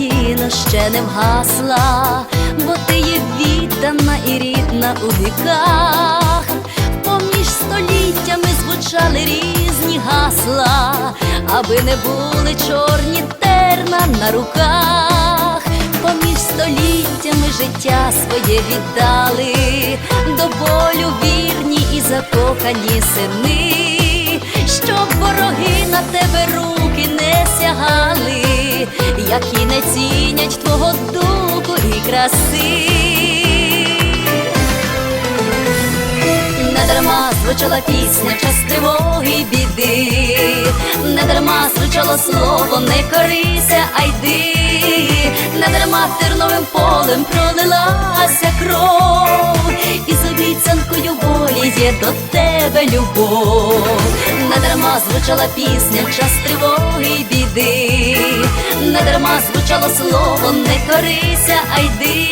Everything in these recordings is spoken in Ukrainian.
Україно, ще не вгасла, бо ти є віддана і рідна у віках. Поміж століттями звучали різні гасла, аби не були чорні терна на руках. Поміж століттями життя своє віддали, до болю вірні і закохані сини, щоб вороги на тебе руки не сягали, які не цінять твого духу і краси. Не дарма звучала пісня в час тривоги й біди, не дарма звучало слово, не корися, а йди, не дарма терновим полем пролилася кров, і з обіцянкою волі є до тебе любов, дарма звучала пісня час тривоги й біди, не дарма звучало слово, не корися, а йди,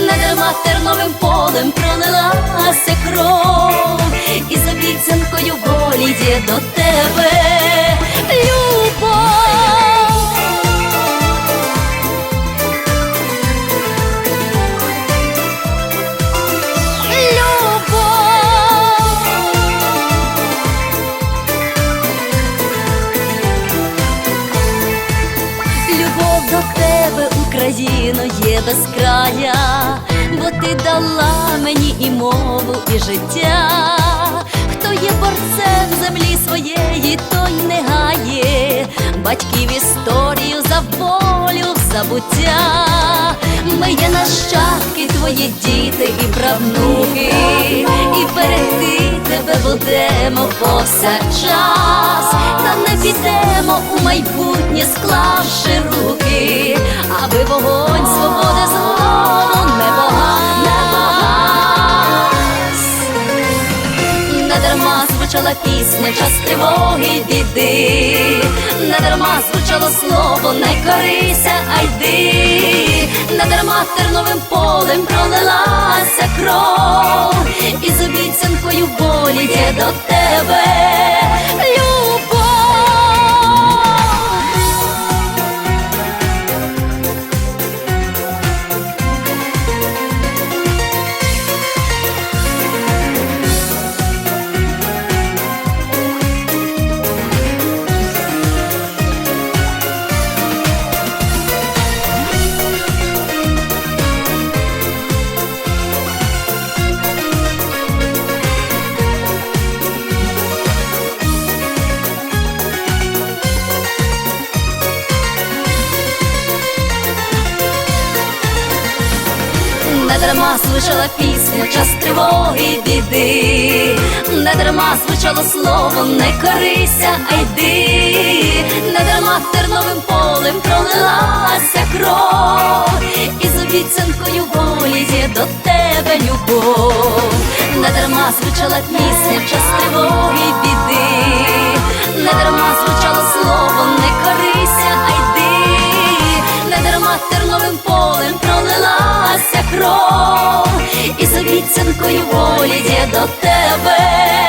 не дарма терновим полем пролилася кров, і з обіцянкою волі дідо. до Україно, є безкрая, бо ти дала мені і мову, і життя. Хто є борцем землі своєї, той не гає, батьків історію за волю забуття. Ми є нащадки, твої діти і правнуки, і берегти тебе будемо повсякчас, та не підемо у майбутнє, склавши руки, аби вогонь свободи звучала пісня, час тривоги й біди, не дарма звучало слово, не корися, а йди, не дарма терновим полем пролилася кров, і з обіцянкою волі є до тебе Не дарма слышала пісню, час тривоги біди, не дарма звучало слово, не корися, а йди, не дарма терновим полем пролилася кров, і з обіцянкою волі є до тебе любов, не дарма звучала пісня час тривоги біди, не дарма звучало слово, не корися, кров, і з обіцянкою волі є до тебе